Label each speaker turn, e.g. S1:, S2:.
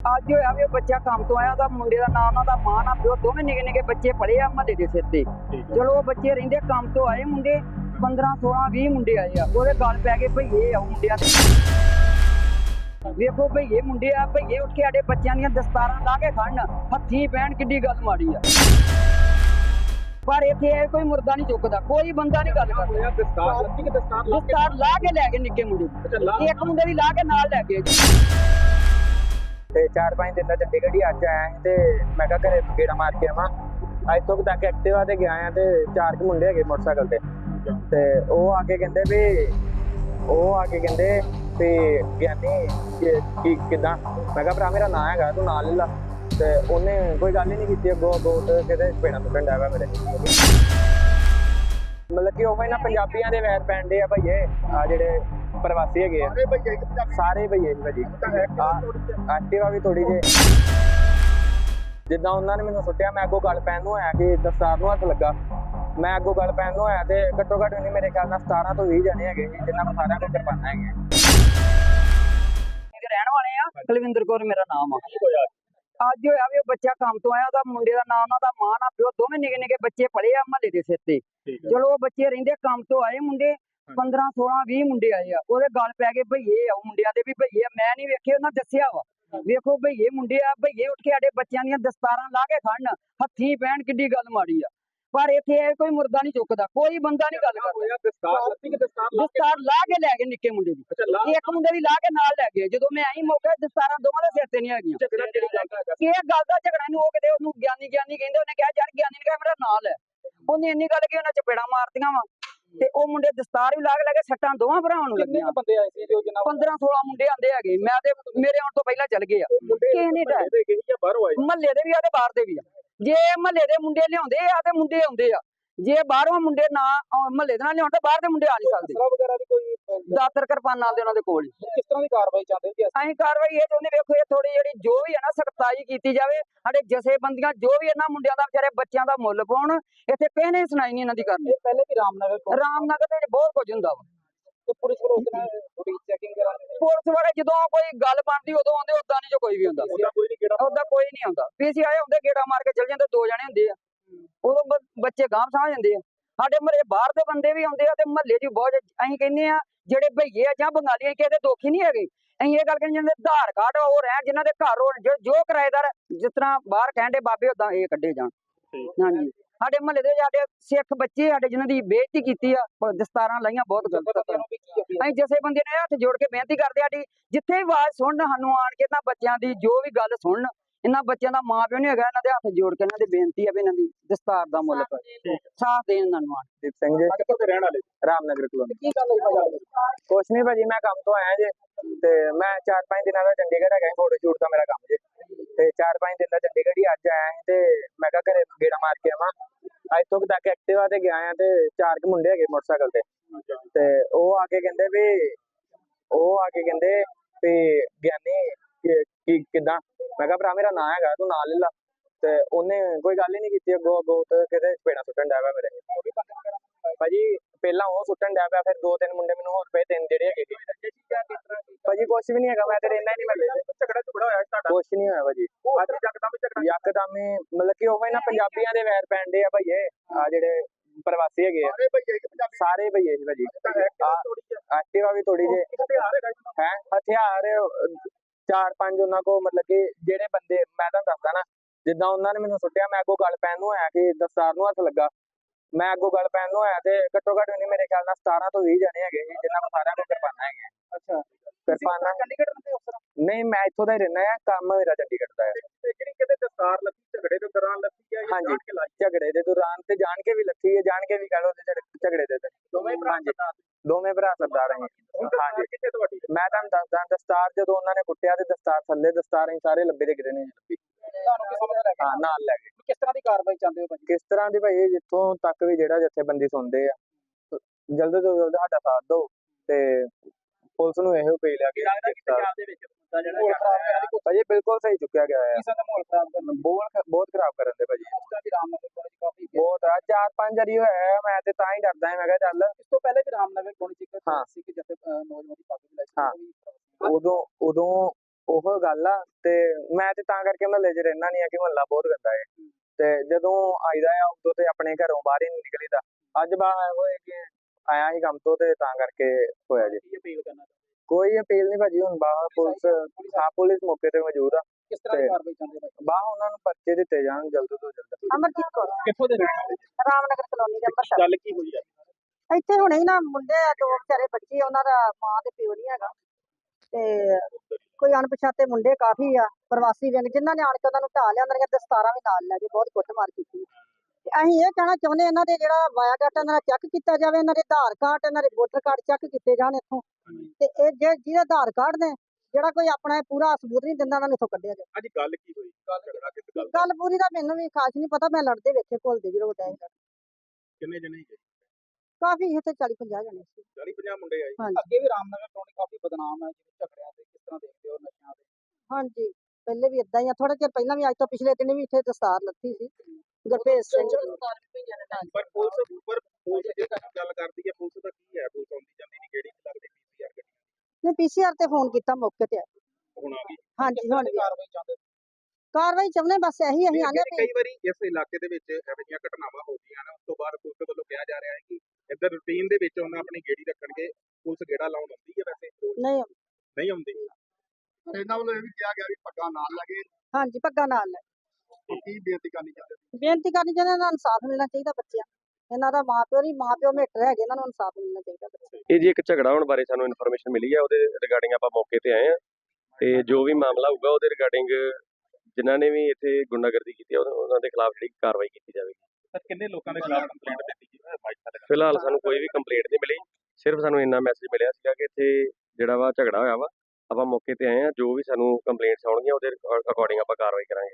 S1: ਅੱਜ ਹੋਇਆ ਵੀ ਉਹ ਬੱਚਾ ਕੰਮ ਤੋਂ ਆਇਆ ਉਹਦਾ ਮੁੰਡੇ ਦਾ ਨਾਮ ਉਹਦਾ ਮਾਂ ਨਾ ਪਿਓ ਦੋਵੇਂ ਨਿੱਕੇ ਨਿੱਕੇ ਬੱਚੇ ਪਲੇ ਆ ਮਹੱਲੇ ਦੇ ਸਿਰ ਤੇ। ਚਲੋ ਉਹ ਬੱਚੇ ਰਹਿੰਦੇ ਕੰਮ ਤੋਂ ਆਏ ਮੁੰਡੇ 15 16 20 ਮੁੰਡੇ ਆਏ ਆ। ਉਹਦੇ ਗੱਲ ਪੈ ਗਏ ਭਈਏ ਆ ਮੁੰਡਿਆਂ ਦੇ। ਵੇਖੋ ਭਈਏ ਮੁੰਡੇ ਆ ਭਈਏ ਉੱਠ ਕੇ ਸਾਡੇ ਬੱਚਿਆਂ ਦੀਆਂ ਦਸਤਾਰਾਂ ਲਾ ਕੇ ਖੜਨ ਹੱਥੀਂ ਪੈਣ ਕਿੱਡੀ ਗੱਲ ਮਾੜੀ ਆ। ਪਰ ਇੱਥੇ ਇਹ ਕੋਈ ਮੁਰਦਾ ਨਹੀਂ ਚੁੱਕਦਾ ਕੋਈ ਬੰਦਾ ਨਹੀਂ ਗੱਲ ਕਰਦਾ।
S2: ਦਸਤਾਰ ਲਾ ਕੇ।
S1: ਲਾ ਗਏ ਨਿੱਕੇ ਮੁੰਡੇ। ਇੱਕ ਮੁੰਡੇ ਦੀ ਲਾ ਕੇ ਨਾਲ ਲੈ ਗਏ। ਜੀ
S3: ਤੇ ਚਾਰ ਪੰਜ ਦਿਨ ਦਾ ਚੰਡੀਗੜ੍ਹ ਹੀ ਅੱਜ ਆਇਆ ਸੀ ਤੇ ਮੈਂ ਕਿਹਾ ਘਰੇ ਗੇੜਾ ਮਾਰ ਕੇ ਆਵਾਂ। ਅੱਜ ਤੋਂ ਤੱਕ ਐਕਟਿਵਾ ਤੇ ਗਿਆ ਆ ਤੇ ਚਾਰ ਕੁ ਮੁੰਡੇ ਹੈਗੇ ਮੋਟਰਸਾਈਕਲ ਤੇ। ਤੇ ਉਹ ਆ ਕੇ ਕਹਿੰਦੇ ਵੀ ਉਹ ਆ ਕੇ ਕਹਿੰਦੇ ਵੀ ਗਿਆਨੀ ਕਿ- ਕਿਦਾਂ? ਮੈਂ ਕਿਹਾ ਭਰਾ ਮੇਰਾ ਨਾਂ ਹੈਗਾ ਤੂੰ ਨਾਂ ਲੈ ਲਾ। ਤੇ ਉਹਨੇ ਕੋਈ ਗੱਲ ਹੀ ਨਹੀਂ ਕੀਤੀ ਅੱਗੋਂ ਅੱਗੋਂ ਤੇ ਕਿਤੇ ਪੇਣਾ ਸੁੱਟਣ ਡਿਆ ਵਾ ਮੇਰੇ। ਮਤਲਬ ਕਿ ਉਹ ਇਹਨਾਂ ਪੰਜਾਬੀਆਂ ਦੇ ਵੈਰ ਪੈਂਦੇ ਆ ਭਈਏ ਆ ਜਿਹੜੇ ਪ੍ਰਵਾਸੀ ਹੈਗੇ ਆ।
S2: ਸਾਰੇ ਭਈਏ
S3: ਸਾਰੇ ਭਈਏ ਜੀ ਭਾਜੀ। ਐਕਟਿਵਾ ਵੀ ਥੋੜੀ ਜੇ ਜਿੱਦਾਂ ਉਹਨਾਂ ਨੇ ਮੈਨੂੰ ਸੁੱਟਿਆ ਮੈਂ ਅੱਗੋਂ ਗੱਲ ਪੈਣ ਨੂੰ ਆਇਆ ਕਿ ਦਸਤਾਰ ਨੂੰ ਹੱਥ ਲੱਗਾ। ਮੈਂ ਅੱਗੋਂ ਗੱਲ ਪੈਣ ਨੂੰ ਆਇਆ ਤੇ ਘੱਟੋ ਘੱਟ ਨਹੀਂ ਮੇਰੇ ਖਿਆਲ ਨਾਲ 17 ਤੋਂ 20 ਜਣੇ ਹੈਗੇ ਜਿਨ੍ਹਾਂ ਨੂੰ ਸਾਰਿਆਂ ਨੂੰ ਕਿਰਪਾਨਾਂ ਹੈਗੀਆਂ
S1: ਦੇ ਰਹਿਣ ਵਾਲੇ ਆ। ਕੁਲਵਿੰਦਰ ਕੌਰ ਮੇਰਾ ਨਾਮ ਆ। ਅੱਜ ਹੋਇਆ ਵੀ ਉਹ ਬੱਚਾ ਕੰਮ ਤੋਂ ਆਇਆ ਉਹਦਾ ਮੁੰਡੇ ਦਾ ਨਾਮ ਉਹਦਾ ਮਾਂ ਨਾ ਪਿਓ ਦੋਵੇਂ ਨਿੱਕੇ ਨਿੱਕੇ ਬੱਚੇ ਪਲੇ ਆ ਮਹੱਲੇ ਦੇ ਸਿਰ ਤੇ। ਚਲੋ ਉਹ ਬੱਚੇ ਰਹਿੰਦੇ ਕੰਮ ਤੋਂ ਆਏ ਮੁੰਡੇ। 15 16 20 ਮੁੰਡੇ ਆਏ ਆ। ਉਹਦੇ ਗੱਲ ਪੈ ਗਏ ਭਈਏ ਆ ਉਹ ਮੁੰਡਿਆਂ ਦੇ ਵੀ ਭਈਏ ਆ। ਮੈਂ ਨਹੀਂ ਵੇਖੇ ਉਹਨਾਂ ਦੱਸਿਆ ਵਾ। ਵੇਖੋ ਭਈਏ ਮੁੰਡੇ ਆ ਭਈਏ ਉੱਠ ਕੇ ਸਾਡੇ ਬੱਚਿਆਂ ਦੀਆਂ ਦਸਤਾਰਾਂ ਲਾ ਕੇ ਖੜਨ ਹੱਥੀਂ ਪੈਣ ਕਿੱਡੀ ਗੱਲ ਮਾੜੀ ਆ। ਪਰ ਇੱਥੇ ਇਹ ਕੋਈ ਮੁਰਦਾ ਨਹੀਂ ਚੁੱਕਦਾ ਕੋਈ ਬੰਦਾ ਨਹੀਂ ਗੱਲ ਕਰਦਾ।
S2: ਦਸਤਾਰ ਲਾ ਕੇ?
S1: ਲਾ ਗਏ ਨਿੱਕੇ ਮੁੰਡੇ ਦੀ। ਇੱਕ ਮੁੰਡੇ ਦੀ ਲਾ ਕੇ ਨਾਲ ਲੈ ਗਏ। ਜਦੋਂ ਮੈਂ ਆਈ ਮੌਕੇ ਦਸਤਾਰਾਂ ਦੋਵਾਂ ਦੇ ਸਿਰ ਤੇ ਨਹੀਂ ਹੈਗੀਆਂ। ਕਿ ਗੱਲ ਦਾ ਝਗੜਾ ਨੂੰ ਉਹ ਕਿਤੇ ਉਹਨੂੰ ਗਿਆਨੀ ਗਿਆਨੀ ਕਹਿੰਦੇ ਉਹਨੇ ਕਿਹਾ ਯਾਰ ਗਿਆਨੀ ਨੇ ਕਿਹਾ ਮੇਰਾ ਨਾਂ ਲੈ ਉਹਨੇ ਇੰਨੀ ਗੱਲ ਕਿ ਉਹਨਾਂ ਚਪੇੜਾ ਮਾਰਤੀਆਂ ਵਾ। ਤੇ ਉਹ ਮੁੰਡੇ ਦਸਤਾਰ ਵੀ ਲਾ ਕੇ ਲੈ ਕੇ ਸੱਟਾਂ ਦੋਵਾਂ ਭਰਾਵਾਂ ਨੂੰ ਲੱਗੀਆਂ।
S2: ਬੰਦੇ ਆਏ ਸੀ ਜੋ ਜਨਾਬ?
S1: 15 16 ਮੁੰਡੇ ਆਂਦੇ ਹੈਗੇ। ਮੈਂ ਤੇ ਮੇਰੇ ਆਉਣ ਤੋਂ ਪਹਿਲਾਂ ਚੱਲ ਗਏ ਆ।
S2: ਆਏ
S1: ਮਹੱਲੇ ਦੇ ਵੀ ਆ ਤੇ ਬਾਹਰ ਦੇ ਵੀ ਆ। ਜੇ ਮਹੱਲੇ ਦੇ ਮੁੰਡੇ ਲਿਆਉਂਦੇ ਆ ਤੇ ਮੁੰਡੇ ਆਉਂਦੇ ਆ। ਜੇ ਬਾਹਰੋਂ ਮੁੰਡੇ ਨਾ ਮਹੱਲੇ ਦੇ ਨਾਲ ਲਿਆਉਣ ਤਾਂ ਬਾਹਰ ਦੇ ਮੁੰਡੇ ਆ ਨਹੀਂ ਸਕਦੇ।
S2: ਅਸਲਾ ਵਗੈਰਾ ਵੀ ਕੋਈ
S1: ਦਾਤਰ ਕਿਰਪਾਨਾਂ ਦੇ ਉਹਨਾਂ ਦੇ ਕੋਲ।
S2: ਕਿਸ ਤਰ੍ਹਾਂ ਦੀ ਕਾਰਵਾਈ ਚਾਹੁੰਦੇ ਜੀ
S1: ਅਸੀਂ? ਕਾਰਵਾਈ ਇਹ ਚਾਹੁੰਦੇ ਵੇਖੋ ਇਹ ਥੋੜੀ ਜਿਹੜੀ ਜੋ ਵੀ ਹੈ ਨਾ ਸਖਤਾਈ ਕੀਤੀ ਜਾਵੇ ਸਾਡੇ ਜਥੇਬੰਦੀਆਂ ਜੋ ਵੀ ਇਹਨਾਂ ਮੁੰਡਿਆਂ ਦਾ ਵਿਚਾਰੇ ਬੱਚਿਆਂ ਦਾ ਮੁੱਲ ਪਾਉਣ ਇੱਥੇ ਕਿਸੇ ਨੇ ਸੁਣਾਈ ਨਹੀਂ ਇਹਨਾਂ ਦੀ ਕਰਨੀ।
S2: ਪਹਿਲੇ ਵੀ ਰਾਮਨਗਰ
S1: ਰਾਮਨਗਰ ਦੇ ਵਿੱਚ ਬਹੁਤ ਕੁਝ ਹੁੰਦਾ ਵਾ।
S2: ਤੇ ਪੁਲਿਸ ਵੱਲੋਂ ਉਸ ਨਾਲ ਥੋੜੀ ਚੈਕਿੰਗ ਕਰਾਂਗੇ
S1: ਪੁਲਿਸ ਵਾਲੇ ਜਦੋਂ ਕੋਈ ਗੱਲ ਬਣਦੀ ਉਦੋਂ ਆਉਂਦੇ ਉਦਾਂ ਨਹੀਂ ਜੋ ਕੋਈ ਵੀ ਹੁੰਦਾ। ਉਦਾਂ ਕੋਈ ਨਹੀਂ ਆਉਂਦਾ। ਪੀਸੀਆਈ ਹੁੰਦੇ ਗੇੜਾ ਮਾਰ ਕੇ ਚਲ ਜਾਂਦੇ ਦੋ ਜਣੇ ਹੁੰਦੇ ਆ। ਉਦੋਂ ਬੱਚੇ ਗਾਂਹ ਸਮਝ ਜਾਂਦੇ ਆ। ਸਾਡੇ ਮਹੱਲੇ ਬਾਹਰ ਦੇ ਬੰਦੇ ਵੀ ਆਉਂਦੇ ਆ ਤੇ ਮਹੱਲੇ 'ਚ ਬਹੁਤ ਅਸੀਂ ਕਹਿੰਦੇ ਆ ਜਿਹੜੇ ਭਈਏ ਆ ਜਾਂ ਬੰਗਾਲੀ ਕਿਸੇ ਦੇ ਦੋਖੀ ਨਹੀਂ ਹੈਗੇ। ਅਸੀਂ ਇਹ ਗੱਲ ਕਹਿੰਦੇ ਜਿਹਨਾਂ ਦੇ ਆਧਾਰ ਕਾਰਡ ਉਹ ਰਹਿਣ ਜਿਨ੍ਹਾਂ ਦੇ ਘਰ ਹੋਣ ਜੋ- ਕਿਰਾਏਦਾਰ ਜਿਸ ਤਰ੍ਹਾਂ ਬਾਹਰ ਕਹਿੰਦੇ ਬਾਬੇ ਉਦਾਂ ਇਹ ਕੱਢੇ ਜਾਣ। ਹਾਂਜੀ। ਸਾਡੇ ਮਹੱਲੇ ਦੇ ਸਾਡੇ ਸਿੱਖ ਬੱਚੇ ਸਾਡੇ ਜਿਨ੍ਹਾਂ ਦੀ ਬੇਇੱਜ਼ਤੀ ਕੀਤੀ ਆ ਦਸਤਾਰਾਂ ਲਾਈਆਂ ਬਹੁਤ ਗਲਤ ਆ ਅਸੀਂ ਜਿਸੇ ਬੰਦੇ ਨੇ ਹੱਥ ਜੋੜ ਕੇ ਬੇਨਤੀ ਕਰਦੇ ਆ ਸਾਡੀ ਜਿੱਥੇ ਵੀ ਆਵਾਜ਼ ਸੁਣਨ ਸਾਨੂੰ ਆਣ ਕੇ ਇਹਨਾਂ ਬੱਚਿਆਂ ਦੀ ਜੋ ਵੀ ਗੱਲ ਸੁਣਨ ਇਹਨਾਂ ਬੱਚਿਆਂ ਦਾ ਮਾਂ ਪਿਓ ਨਹੀਂ ਹੈਗਾ ਇਹਨਾਂ ਦੇ ਹੱਥ ਜੋੜ ਕੇ ਇਹਨਾਂ ਦੀ ਬੇਨਤੀ ਆ ਵੀ ਇਹਨਾਂ ਦੀ ਦਸਤਾਰ ਦਾ ਮੁੱਲ ਪਾਓ ਸਾਥ ਦੇਣ ਇਹਨਾਂ ਨੂੰ ਆਣ
S3: ਦੀਪ ਸਿੰਘ ਜੀ
S2: ਅੱਜ ਕਿੱਥੇ ਰਹਿਣ ਵਾਲੇ?
S3: ਰਾਮਨਗਰ ਕਲੋਨੀ।
S2: ਕੀ ਗੱਲ ਹੋਈ?
S3: ਕੁਛ ਨਹੀਂ ਭਾਜੀ ਮੈਂ ਕੰਮ ਤੋਂ ਆਇਆ ਜੇ ਤੇ ਮੈਂ ਚਾਰ ਪੰਜ ਦਿਨਾਂ ਦਾ ਚੰਡੀਗੜ੍ਹ ਹੈਗਾ ਫੋਟੋ ਸ਼ੂਟ ਦਾ ਮੇਰਾ ਕੰਮ ਜੇ। ਤੇ ਚਾਰ ਪੰਜ ਦਿਨ ਦਾ ਚੰਡੀਗੜ੍ਹ ਹੀ ਅੱਜ ਆਇਆ ਤੇ ਮੈਂ ਕਿਹਾ ਘਰੇ ਗੇੜਾ ਮਾਰ ਕੇ ਆਵਾਂ। ਅੱਜ ਤੋਂ ਤੱਕ ਐਕਟਿਵਾ ਤੇ ਗਿਆ ਆ ਤੇ ਚਾਰ ਕੁ ਮੁੰਡੇ ਹੈਗੇ ਮੋਟਰਸਾਈਕਲ ਤੇ। ਤੇ ਉਹ ਆ ਕੇ ਕਹਿੰਦੇ ਵੀ ਉਹ ਆ ਕੇ ਕਹਿੰਦੇ ਵੀ ਗਿਆਨੀ ਕੀ ਕਿਦਾਂ? ਮੈਂ ਕਿਹਾ ਭਰਾ ਮੇਰਾ ਨਾਂ ਹੈਗਾ ਤੂੰ ਨਾਂ ਲੈ ਲਾ। ਤੇ ਉਹਨੇ ਕੋਈ ਗੱਲ ਹੀ ਨਹੀਂ ਕੀਤੀ ਅੱਗੋਂ ਅੱਗੋਂ ਤੇ ਕਿਤੇ ਪੇੜਾ ਸੁੱਟਣ ਡਿਆ ਪਿਆ ਮੇਰੇ। ਭਾਜੀ ਪਹਿਲਾਂ ਉਹ ਸੁੱਟਣ ਡਿਆ ਪਿਆ ਫਿਰ ਦੋ ਤਿੰਨ ਮੁੰਡੇ ਮੈਨੂੰ ਹੋਰ ਪਏ ਤਿੰਨ ਜਿਹੜੇ ਹੈਗੇ ਸੀ। ਭਾਜੀ ਕੁਛ ਵੀ ਨਹੀਂ ਹੈਗਾ ਮੈਂ ਤੇ ਰਹਿਣਾ ਹੀ ਨਹੀਂ ਮੱਲੇ
S2: ਝਗੜਾ ਝਗੜਾ ਹੋਇਆ ਤੁਹਾਡਾ
S3: ਕੁਛ ਨਹੀਂ ਹੋਇਆ ਭਾਜੀ।
S2: ਅੱਜ ਜਕਦਮ ਹੀ ਝਗੜਾ
S3: ਯਕਦਮ ਹੀ ਮਤਲਬ ਕਿ ਉਹ ਇਹਨਾਂ ਪੰਜਾਬੀਆਂ ਦੇ ਵੈਰ ਪੈਂਦੇ ਆ ਭਈਏ ਆ ਜਿਹੜੇ ਪ੍ਰਵਾਸੀ ਹੈਗੇ ਆ।
S2: ਸਾਰੇ ਭਈਏ ਇੱਕ ਪੰਜਾਬੀ
S3: ਸਾਰੇ ਭਈਏ ਜੀ ਭਾਜੀ
S2: ਥੋੜੀ ਜਿਹੀ
S3: ਐਕਟਿਵਾ ਵੀ ਥੋੜੀ ਜੇ।
S2: ਕਿਤੇ ਆ ਰਿਹਾ
S3: ਹੈ? ਹਥਿਆਰ ਅਹ, ਚਾਰ ਪੰਜ ਉਹਨਾਂ ਕੋ ਮਤਲਬ ਕਿ ਜਿਹੜੇ ਬੰਦੇ ਮੈਂ ਤੁਹਾਨੂੰ ਦੱਸਦਾ ਨਾ ਜਿੱਦਾਂ ਉਹਨਾਂ ਨੇ ਮੈਨੂੰ ਸੁੱਟਿਆ ਮੈਂ ਅੱਗੋਂ ਗੱਲ ਪੈਣ ਨੂੰ ਆਇਆ ਕਿ ਦਸਤਾਰ ਨੂੰ ਹੱਥ ਲੱਗਾ। ਮੈਂ ਅੱਗੋਂ ਗੱਲ ਪੈਣ ਨੂੰ ਆਇਆ ਤੇ ਘੱਟੋ ਘੱਟ ਨਹੀਂ ਮੇਰੇ ਖਿਆਲ ਨਾਲ 17 ਤੋਂ 20 ਜਣੇ ਹੈਗੇ ਜਿਨ੍ਹਾਂ ਨੂੰ ਸਾਰਿਆਂ ਨੂੰ ਕਿਰਪਾਨਾਂ ਹੈਗੀਆਂ।
S2: ਅੱਛਾ।
S3: ਕਿਰਪਾਨਾਂ
S2: ਚੰਡੀਗੜ੍ਹ ਦੇ ਅਫਸਰ
S3: ਨਹੀਂ ਮੈਂ ਇੱਥੋਂ ਦਾ ਹੀ ਰਹਿਣਾ ਆ ਕੰਮ ਮੇਰਾ ਚੰਡੀਗੜ੍ਹ ਦਾ ਹੈ।
S2: ਤੇ ਜਿਹੜੀ ਕਿਤੇ ਦਸਤਾਰ ਲੱਤੀ ਝਗੜੇ ਦੇ ਦੌਰਾਨ ਲੱਤੀ ਹੈ ਜਾਂ
S3: ਹਾਂਜੀ। ਝਗੜੇ ਦੇ ਦੌਰਾਨ ਤੇ ਜਾਣ ਕੇ ਵੀ ਲੱਥੀ ਹੈ ਜਾਣ ਕੇ ਵੀ ਕਹ ਤੇ ਝੜ- ਝਗੜੇ ਦੇ ਤੇ
S2: ਦੋਵੇਂ ਭਰਾ
S3: ਦੋਵੇਂ ਭਰਾ ਸਰਦਾਰ ਹੈ
S2: ਦਸਤਾਰ ਕਿੱਥੇ ਤੁਹਾਡੀ?
S3: ਮੈਂ ਤੁਹਾਨੂੰ ਦੱਸਦਾ ਦਸਤਾਰ ਜਦੋਂ ਉਹਨਾਂ ਨੇ ਕੁੱਟਿਆ ਤੇ ਦਸਤਾਰ ਥੱਲੇ ਦਸਤਾਰ ਅਸੀਂ ਸਾਰੇ ਲੱਭੇ ਦੇ ਨਹੀਂ ਲੱਭੀ
S2: ਤੁਹਾਨੂੰ ਕੀ ਸਮਝ ਲੱਗ
S3: ਹਾਂ ਨਾਲ ਲੈ ਗਏ।
S2: ਕਿਸ ਤਰ੍ਹਾਂ ਦੀ ਕਾਰਵਾਈ ਚਾਹੁੰਦੇ ਹੋ ਭਾਜੀ?
S3: ਕਿਸ ਤਰ੍ਹਾਂ ਦੀ ਭਾਈ ਜਿੱਥੋਂ ਤੱਕ ਵੀ ਜਿਹੜਾ ਜਥੇਬੰਦੀ ਸੁਣਦੇ ਆ ਜਲਦ ਤੋਂ ਜਲਦ ਸਾਡਾ ਸਾਥ ਦਿਓ ਤੇ ਪੁਲਿਸ ਨੂੰ ਇਹੋ ਅਪੀਲ ਆ ਕਿ
S2: ਲੱਗਦਾ ਕਿ ਪੰਜਾਬ ਦੇ ਵਿੱਚ ਮੁੱਦਾ ਜਿਹੜਾ ਖਰਾਬ ਹੋਇਆ ਦੀ
S3: ਭਾਜੀ ਬਿਲਕੁਲ ਸਹੀ ਚੁੱਕਿਆ ਗਿਆ ਹੈ
S2: ਕਿਸੇ ਦਾ ਮਾਹੌਲ ਖਰਾਬ ਕਰਨਾ
S3: ਬਹੁਤ ਬਹੁਤ ਖਰਾਬ ਕਰਨ ਦੇ ਭਾਜੀ।
S2: ਉਸ ਤਰ੍ਹਾਂ ਦੀ ਰਾਮਨਗਰ ਕਾਲਜ ਕਾਫੀ।
S3: ਬਹੁਤ ਆ ਚਾਰ ਪੰਜ ਵਾਰੀ ਹੋਇਆ ਹੈ, ਮੈਂ ਤੇ ਤਾਂ ਹੀ ਡਰਦਾ ਮੈਂ ਕਿਹਾ ਚੱਲ।
S2: ਇਸ ਤੋਂ ਪਹਿਲੇ ਵੀ ਰਾਮਨਗਰ ਕਾਲਜ ਇੱਕ
S3: ਹਾਂ।
S2: ਸਿੱਖ ਜਥੇ ਨੌਜਵਾਨ ਦੀ ਪੱਗ ਵੀ ਲਾਈ ਸੀ, ਵੀ
S3: ਉਦੋਂ ਉਦੋਂ ਉਹ ਗੱਲ ਆ ਤੇ ਮੈਂ ਤੇ ਤਾਂ ਕਰਕੇ ਮਹੱਲੇ 'ਚ ਰਹਿਣਾ ਨਹੀਂ ਆ ਕਿ ਮਹੱਲਾ ਬਹੁਤ ਗੰਦਾ ਹੈ। ਤੇ ਜਦੋਂ ਆਈਦਾ ਆ ਉਦੋਂ ਤੇ ਆਪਣੇ ਘਰੋਂ ਬਾਹਰ ਹੀ ਨਹੀਂ ਨਿਕਲੀਦਾ। ਅੱਜ ਬਾਹਰ ਹੋਏ ਕਿ ਆਇਆ ਹੀ ਕੰਮ ਤੋਂ ਤੇ ਤਾਂ ਕਰਕੇ ਹੋਇਆ ਜੀ।
S2: ਕੀ ਅਪੀਲ ਕਰਨਾ ਚਾਹੁੰਦੇ
S3: ਕੋਈ ਅਪੀਲ ਨਹੀਂ ਭਾਜੀ ਹੁਣ ਬਾਹਰ ਪੁਲਿਸ ਹਾਂ ਪੁਲਿਸ ਮੌਕੇ ਤੇ ਮੌਜੂਦ ਆ।
S2: ਕਿਸ ਤਰ੍ਹਾਂ ਦੀ ਕਾਰਵਾਈ ਚਾਹੁੰਦੇ ਭਾਈ
S3: ਬਾਹਰ ਉਹਨਾਂ ਨੂੰ ਪਰਚੇ ਦਿੱਤੇ ਜਾਣ ਜਲਦ ਤੋਂ ਜਲਦ।
S4: ਅਮਰਜੀਤ ਕੌਰ।
S2: ਕਿੱਥੋਂ ਦੇ?
S4: ਰਾਮਨਗਰ ਕਲੋਨੀ ਦੇ ਅੰਮ੍ਰਿਤਸਰ।
S2: ਗੱਲ ਕੀ ਹੋਈ ਹੈ
S4: ਇੱਥੇ ਹੁਣੇ ਹੀ ਨਾ ਮੁੰਡੇ ਆ ਦੋ ਵਿਚਾਰੇ ਬੱਚੇ ਉਹਨਾਂ ਦਾ ਮਾਂ ਤੇ ਪਿਓ ਨਹੀਂ ਹੈਗਾ। ਤੇ ਕੋਈ ਅਣਪਛਾਤੇ ਮੁੰਡੇ ਕਾਫੀ ਆ ਪ੍ਰਵਾਸੀ ਵਿੰਗ ਜਿਨ੍ਹਾਂ ਨੇ ਆਣ ਕੇ ਉਹਨਾਂ ਨੂੰ ਢਾਹ ਲਿਆ ਉਹਨਾਂ ਦੀਆਂ ਦਸਤਾਰਾਂ ਵੀ ਨਾਲ ਲੈ ਕੇ ਬਹੁਤ ਕੁੱਟਮਾਰ ਕੀਤੀ। ਅਸੀਂ ਇਹ ਕਹਿਣਾ ਚਾਹੁੰਦੇ ਇਹਨਾਂ ਦੇ ਜਿਹੜਾ ਬਾਇਓਡਾਟਾ ਇਹਨਾਂ ਦਾ ਚੈੱਕ ਕੀਤਾ ਜਾਵੇ ਇਹਨਾਂ ਦੇ ਆਧਾਰ ਕਾਰਡ ਇਹਨਾਂ ਦੇ ਵੋਟਰ ਕਾਰਡ ਚੈੱਕ ਕੀਤੇ ਜਾਣ ਇੱਥੋਂ। ਤੇ ਇਹ ਜੇ ਜਿਹਦੇ ਆਧਾਰ ਕਾਰਡ ਨੇ ਜਿਹੜਾ ਕੋਈ ਆਪਣਾ ਇਹ ਪੂਰਾ ਸਬੂਤ ਨਹੀਂ ਦਿੰਦਾ ਉਹਨਾਂ ਨੂੰ ਇੱਥੋਂ ਕੱਢਿਆ ਜਾਵੇ।
S5: ਅੱਜ ਗੱਲ ਕੀ ਹੋਈ? ਝਗੜਾ ਕਿਸ ਗੱਲ
S4: ਗੱਲ ਪੂਰੀ ਦਾ ਮੈਨੂੰ ਵੀ ਖਾਸ ਨਹੀਂ ਪਤਾ ਮੈਂ ਲੜਦੇ ਵੇਖੇ ਘੁਲਦੇ ਜਦੋਂ ਡੈ
S5: ਕਿੰਨੇ ਜਣੇ ਗਏ
S4: ਕਾਫੀ ਇੱਥੇ 40 50 ਜਣੇ ਸੀ।
S5: 40 50 ਮੁੰਡੇ ਆਏ?
S4: ਹਾਂਜੀ।
S2: ਅੱਗੇ ਵੀ ਰਾਮਨਗਰ ਟੋਨੀ ਕਾਫੀ ਬਦਨਾਮ ਹੈ ਜਿਵੇਂ ਝਗੜਿਆਂ ਤੇ ਕਿਸ ਤਰ੍ਹਾਂ ਦੇਖਦੇ ਹੋ ਨਸ਼ਿਆਂ ਤੇ
S4: ਹਾਂਜੀ। ਪਹਿਲੇ ਵੀ ਇਦਾਂ ਹੀ ਆ ਥੋੜਾ ਚਿਰ ਪਹਿਲਾਂ ਵੀ ਅੱਜ ਤੋਂ ਪਿਛਲੇ ਦਿਨ ਵੀ ਇੱਥੇ ਦਸਤਾਰ ਲੱਥੀ ਸੀ। ਗੁਰਭੇਜ ਸਿੰਘ
S5: ਪਰ ਪੁਲਿਸ ਉੱਪਰ ਪੁਲਿਸ ਜੇ ਤੁਹਾਨੂੰ ਗੱਲ ਕਰਦੀ ਹੈ ਪੁਲਿਸ ਦਾ ਕੀ ਹੈ? ਪੁਲਿਸ ਆਉਂਦੀ ਜਾਂਦੀ ਨਹੀਂ ਕਿਹੜੀ ਲੱਗਦੀ ਪੀਸੀਆਰ ਗੱਡੀ
S4: ਨੇ ਪੀਸੀਆਰ ਤੇ ਫੋਨ ਕੀਤਾ ਮੌਕੇ ਤੇ।
S5: ਹੁਣ ਆ ਗਈ।
S4: ਹਾਂਜੀ ਹੁਣ
S2: ਕਾਰਵਾਈ ਚਾਹੁੰਦੇ?
S4: ਕਾਰਵਾਈ ਚਾਹੁੰਦੇ ਬਸ ਇਹੀ ਅਸੀਂ ਆਨੇ
S5: ਕਈ- ਕਈ ਵਾਰੀ ਇਸ ਇਲਾਕੇ ਦੇ ਵਿੱਚ ਇਹੋ ਜਿਹੀਆਂ ਘਟਨਾਵਾਂ ਹੋ ਗਈਆਂ ਨੇ ਉਸ ਤੋਂ ਬਾਅਦ ਪੁਲਿਸ ਵੱਲੋਂ ਕਿਹਾ ਜਾ ਰਿਹਾ ਹੈ ਕਿ ਇੱਧਰ ਰੂਟੀਨ ਦੇ ਵਿੱਚ ਉਹਨਾਂ ਆਪਣੀ ਗੇੜੀ ਰੱਖਣਗੇ ਪੁਲਿਸ ਗੇੜਾ ਲਾਉਣ ਆਉਂਦੀ ਹੈ ਵੈਸੇ?
S4: ਨਹੀਂ।
S5: ਨਹੀਂ ਆਉਂਦੀ। ਇਹਨਾਂ ਵੱਲੋਂ ਇਹ ਵੀ ਕਿਹਾ ਗਿਆ ਵੀ ਪੱਗਾ ਨਾਲ ਲੱਗੇ
S4: ਹਾਂਜੀ ਪੱਗਾ ਨਾਲ ਲੈ
S5: ਕੀ ਬੇਨਤੀ ਕਰਨੀ ਚਾਹੁੰਦੇ
S4: ਬੇਨਤੀ ਕਰਨੀ ਚਾਹੁੰਦੇ ਇਹਨਾਂ ਨੂੰ ਇਨਸਾਫ ਮਿਲਣਾ ਚਾਹੀਦਾ ਬੱਚਿਆਂ ਨੂੰ। ਇਹਨਾਂ ਦਾ ਮਾਪਿਓ ਨਹੀਂ ਮਾਪਿਓ ਮੇਟਰ ਹੈਗੇ ਇਹਨਾਂ ਨੂੰ ਇਨਸਾਫ ਮਿਲਣਾ ਚਾਹੀਦਾ ਬੱਚਿਆਂ ਨੂੰ।
S6: ਇਹ ਜੀ ਇੱਕ ਝਗੜਾ ਹੋਣ ਬਾਰੇ ਸਾਨੂੰ ਇਨਫੋਰਮੇਸ਼ਨ ਮਿਲੀ ਹੈ ਉਹਦੇ ਰਿਗਾਰਡਿੰਗ ਆਪਾਂ ਮੌਕੇ ਤੇ ਆਏ ਆ। ਤੇ ਜੋ ਵੀ ਮਾਮਲਾ ਹੋਊਗਾ ਉਹਦੇ ਰਿਗਾਰਡਿੰਗ ਜਿਨ੍ਹਾਂ ਨੇ ਵੀ ਇੱਥੇ ਗੁੰਡਾਗਰਦੀ ਕੀਤੀ ਹੈ ਉਹਨਾਂ- ਉਹਨਾਂ ਦੇ ਖਿਲਾਫ ਜਿਹੜੀ ਕਾਰਵਾਈ ਕੀਤੀ ਜਾਵੇਗੀ।
S5: ਸਰ ਕਿੰਨੇ ਲੋਕਾਂ ਦੇ ਖਿਲਾਫ ਕੰਪਲੇਂਟ ਦਿੱਤੀ ਗਈ? ਹੈ ਬਾਈਕ ਸਾਡੇ
S6: ਫਿਲਹਾਲ ਸਾਨੂੰ ਕੋਈ ਵੀ ਕੰਪਲੇਂਟ ਨਹੀਂ ਮਿਲੀ। ਸਿਰਫ ਸਾਨੂੰ ਇੰਨਾ ਮੈਸੇਜ ਮਿਲਿਆ ਸੀਗਾ ਕਿ ਇੱਥੇ ਜਿਹੜਾ ਵਾ ਝਗੜਾ ਹੋਇਆ ਵਾ ਆਪਾਂ ਮੌਕੇ ਤੇ ਆਏ ਆ। ਜੋ ਵੀ ਸਾਨੂੰ ਕੰਪਲੇਂਟਸ ਆਉਣਗੀਆਂ ਉਹਦੇ ਅਕੋਰਡਿੰਗ ਆਪਾਂ ਕਾਰਵਾਈ ਕਰਾਂਗੇ।